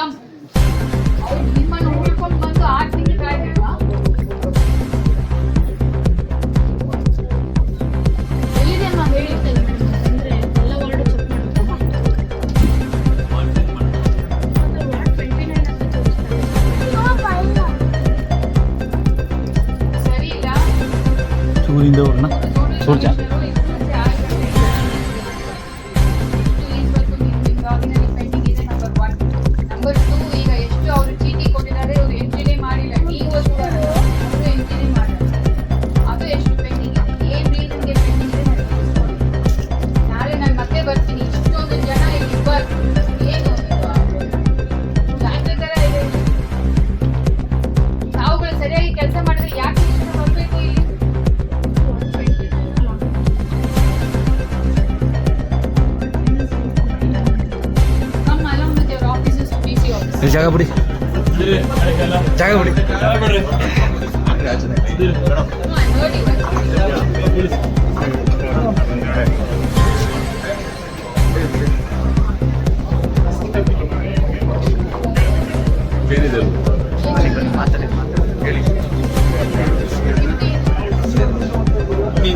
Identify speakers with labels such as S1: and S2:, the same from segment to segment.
S1: வணக்கம் ಜಾಗ ಬಿಡಿ ಜಾಗ ಬಿಡಿ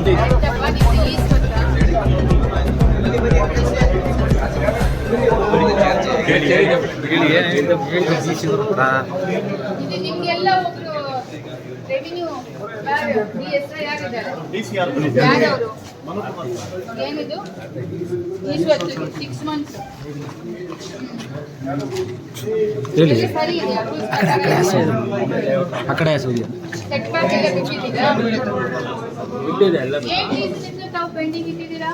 S2: Come on, ನೋಡಿ ಏನಿದು? ಸಿಕ್ಸ್ ಮಂತ್ಸ್
S1: ಹೇಳಿ. ಆ ಕಡೆ ಸೂರ್ಯ
S2: ಬಿಟ್ಟಿದೆ ಎಲ್ಲ ತಾವು ಪೆಂಡಿಂಗ್ ಇಟ್ಟಿದ್ದೀರಾ?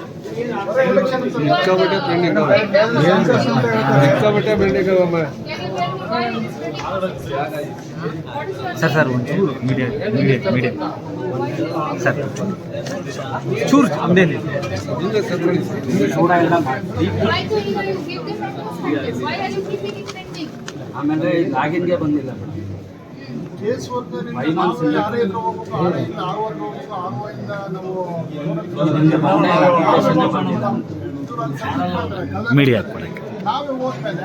S1: ಸರ್ ಸರ್ ಒಂದು media media media medium sir ಚೂರು ಒಂದೇ ಚೂಡ ಎಲ್ಲ? ಆಮೇಲೆ ಲಾಗಿನ್ಗೆ ಬಂದಿಲ್ಲ.
S3: ಕೇಸ್. ಯಾರೇ ಹತ್ರ ಹೋಗ್ಬೇಕು ಆರ್ ಇಂದ ಆರ್ ವರ್ಗ ಹೋಗ್ಬೇಕು ಆರ್ ಇಂದ ನಾವು
S1: ಇದರಿಂದ ಮೊನ್ನೆ application ಮಾಡಿಲ್ಲ. ಮೀಡಿಯಾ
S3: ನಾವೇ ಹೋದ್ಮೇಲೆ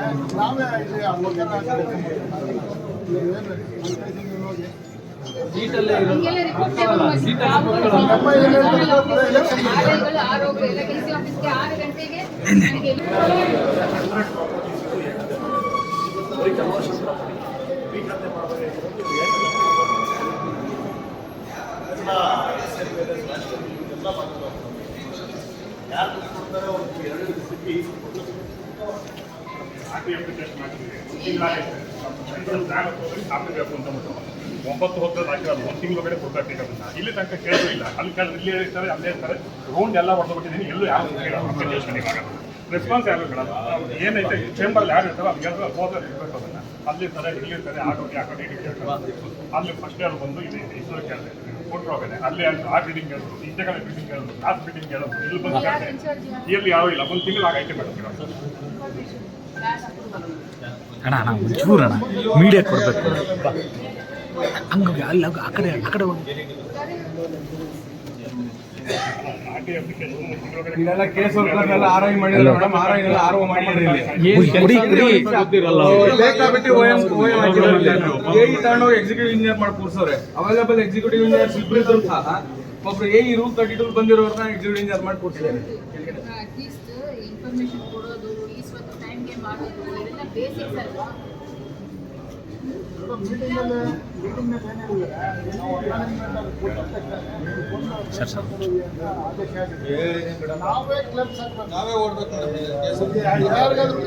S3: ಇಲ್ಲಿ
S2: ಆಫೀಸ್ಗೆ ಆರು ಗಂಟೆಗೆ
S4: ಆರ್ಟಿ ಅಪ್ಲಿಕೇಶನ್ ಹಾಕಿದ್ವಿ ತಿಂಗಳಾಗೈತೆ ಪ್ಲಾನ್ ಹಾಕಬೇಕು ಅಂತ ಬಿಟ್ಟು ಒಂಬತ್ತು ಹೊತ್ತಲ್ಲಿ ಹಾಕಿರೋದು ಒಂದು ತಿಂಗಳ ಒಳಗಡೆ ಕೊಡ್ಬೇಕು ಅದನ್ನ. ಇಲ್ಲಿ ತನಕ ಕೇಳೋದು ಇಲ್ಲ. ಅಲ್ಲಿ ಕೇಳಿದ್ರೆ ಇಲ್ಲಿ ಹೇಳ್ತಾರೆ ಅಲ್ಲೇ ಇರ್ತಾರೆ. ರೌಂಡ್ ಎಲ್ಲ ಹೊಡೆದ್ಬಿಟ್ಟಿದ್ದೀನಿ. ಎಲ್ಲೂ ಯಾರು ಅಪ್ಲಿಕೇಶನ್ ಇವಾಗ. ರೆಸ್ಪಾನ್ಸ್ ಯಾರು ಅವ್ರು ಏನೈತೆ ಚೇಂಬರ್ ಯಾರು ಇರ್ತಾರೋ ಅಲ್ಲಿ ಎಲ್ಲರೂ ಹೋದ್ರೆ ಇರ್ಬೇಕು ಅದನ್ನ ಅಲ್ಲಿ ಇರ್ತಾರೆ ಇಲ್ಲಿ ಇರ್ತಾರೆ ಆಟೋ ಆ ಕಡೆ ಈ ಕಡೆ ಅಲ್ಲಿ ಫಸ್ಟ್ ಯಾರು ಬಂದು ಇದೆ ಇಸ್ರೋ ಕೇಳಿದೆ. ಕೊಟ್ಟರು ಹೋಗಿದೆ ಅಲ್ಲಿ ಆ ಬಿಲ್ಡಿಂಗ್ ಹೇಳಿದ್ರು ಈ ಕಡೆ ಬಿಲ್ಡಿಂಗ್ ಹೇಳಿದ್ರು ಲಾಸ್ಟ್ ಬಿಲ್ಡಿಂಗ್ ಹೇಳಿದ್ರು ಇಲ್ಲಿ ಬಂದು ಇಲ್ಲಿ ಯಾರು ಇಲ್ಲ. ಒಂದು ತಿಂಗಳು ಆಗೈತೆ ಮೇಡಮ್
S1: ಅಣ್ಣ ಅಣ್ಣ ಒಂಚೂರು ಅಣ್ಣ ಮೀಡಿಯಾ ಕೊಡ್ಬೇಕು. ಹಂಗಾಗಿ ಅಲ್ಲಿ ಆ ಕಡೆ ಆ ಕಡೆ
S5: ಎಕ್ಸಿಕ್ಯೂಟಿವ್ ಇಂಜಿನಿಯರ್ ಮಾಡಿ ಕೂರ್ಸೋರೆ ಅವೈಲೇಬಲ್ ಎಕ್ಸಿಕ್ಯೂಟಿವ್ ಇಂಜಿನಿಯರ್ ಸಹ ಒಬ್ರು ಎ ರೂಲ್ ತರ್ಟಿ ಟೂ ಬಂದಿರೋರ್ನ ಎಕ್ಸಿಕ್ಯೂಟಿವ್ ಇಂಜಿನಿಯರ್ ಮಾಡಿ ಕೂರ್ಸಿದ್ದಾರೆ.
S2: ಮಾಡೋದು ಇದೆಲ್ಲ ಬೇಸಿಕ್ಸ್ ಅಲ್ವಾ
S3: ನಾವು
S1: ಸರ್ ಸರ್
S3: ಆದೇಶ ಆಗಿದೆ ನಾವೇ ಕ್ಲಬ್ಸ್ ನಾವೇ ಓಡ್ಬೇಕು ಯಾರಿಗಾದ್ರೂ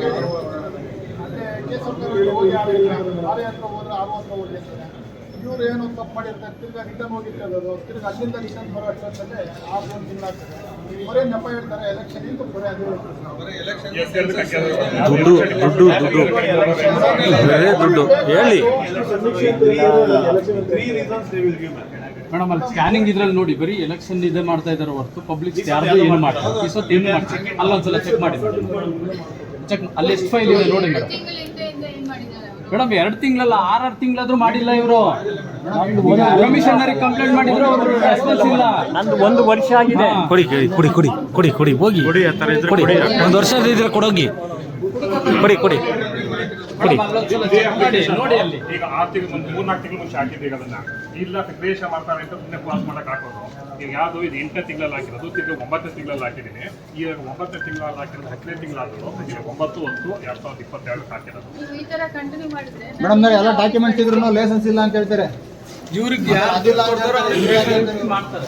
S3: ಇವ್ರು ಏನೋ ತಪ್ಪು ಮಾಡಿರ್ತಾರೆ ತಿರ್ಗಾ ರಿಟರ್ನ್ ಹೋಗಿರ್ತಾರೆ ಅದು ತಿರ್ಗಾ ಅಲ್ಲಿಂದ ರಿಟರ್ನ್ ಬರೋ ಅಷ್ಟೊತ್ತಲ್ಲೇ ಆರು ಒಂದು ತಿಂಗಳಾಗ್ತದೆ ಬರೀ ನೆಪ ಹೇಳ್ತಾರೆ ಎಲೆಕ್ಷನ್ ಇಂದ ಬರೀ ಅದು
S1: ದುಡ್ಡು ದುಡ್ಡು ದುಡ್ಡು. ಬರೇ ದುಡ್ಡು. ಹೇಳಿ.
S6: ಮೇಡಮ್ ಅಲ್ಲಿ ಸ್ಕ್ಯಾನಿಂಗ್ ಇದ್ರಲ್ಲಿ ನೋಡಿ ಬರೀ ಎಲೆಕ್ಷನ್ ಇದೇ ಮಾಡ್ತಾ ಇದ್ದಾರೆ ಹೊರತು ಪಬ್ಲಿಕ್ ಯಾರ್ದು ಏನು ಮಾಡ್ತಾರೆ? ಅಲ್ಲೊಂದ್ಸಲ ಚೆಕ್ ಮಾಡಿ ಚೆಕ್ ಅಲ್ಲಿ ಎಷ್ಟು ಫೈಲ್ ಇದೆ ನೋಡಿ ಮೇಡಮ್
S2: ತಿಂಗಳ ಹಿಂದೆಯಿಂದ ಏನ್ ಮಾಡಿದ್ದಾರೆ ಅವರು
S6: ಮೇಡಮ್ ಎರಡು ತಿಂಗಳಲ್ಲ ಆರಾರು ತಿಂಗಳಾದ್ರೂ ಮಾಡಿಲ್ಲ ಇವರು. ಕಮಿಷನರಿಗೆ ಕಂಪ್ಲೇಂಟ್ ಮಾಡಿದ್ರು ಅವರು ರೆಸ್ಪಾನ್ಸ್ ಇಲ್ಲ.
S7: ನಂದು ಒಂದು ವರ್ಷ ಆಗಿದೆ.
S1: ಕೊಡಿ ಕೊಡಿ ಕೊಡಿ ಕೊಡಿ ಕೊಡಿ ಹೋಗಿ. ಕೊಡಿ ಒಂದು ವರ್ಷ ಇದ್ರೆ ಕೊಡೋಗಿ. ಕೊಡಿ ಕೊಡಿ.
S4: ಕೊಡಿ.
S5: ನೋಡಿ ಅಲ್ಲಿ.
S4: ಈಗ ಆರು ತಿಂಗಳು ಮೂರ್ನಾಲ್ಕು ತಿಂಗಳು ಮುಂಚೆ ಹಾಕಿದ್ದೆ ಈಗ ಅದನ್ನ. ಇಲ್ಲ ಕ್ಲೇಶ ಮಾಡ್ತಾರೆ ಅಂತ ಸುಮ್ಮನೆ ಪಾಸ್ ಮಾಡಕ್ ಹಾಕೋದು. ಈಗ ಯಾವುದು ಇದು ಎಂಟನೇ ತಿಂಗಳಲ್ಲಿ ಹಾಕಿರೋದು ತಿರ್ಗಿ ಒಂಬತ್ತನೇ ತಿಂಗಳಲ್ಲಿ ಹಾಕಿದ್ದೀನಿ. ಈಗ ಒಂಬತ್ತನೇ ತಿಂಗಳಲ್ಲಿ ಹಾಕಿರೋದು ಹತ್ತನೇ ತಿಂಗಳಾದ್ರು ಈಗ ಒಂಬತ್ತು ಒಂದು ಎರಡ್ ಸಾವಿರದ ಇಪ್ಪತ್ತೆರಡಕ್ಕೆ ಹಾಕಿರೋದು.
S1: ನೀವು ಈ ತರ ಕಂಟಿನ್ಯೂ ಮಾಡಿದ್ರೆ
S8: ಮೇಡಮ್ ಎಲ್ಲ ಡಾಕ್ಯುಮೆಂಟ್ಸ್ ಇದ್ರು ಲೈಸೆನ್ಸ್ ಇಲ್ಲ ಅಂತ ಹೇಳ್ತಾರೆ.
S5: ಇವ್ರಿಗೆ. ಮಾಡ್ತಾರೆ?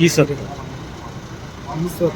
S2: ಈ ಸರ್
S8: ಈಶ್ವರ್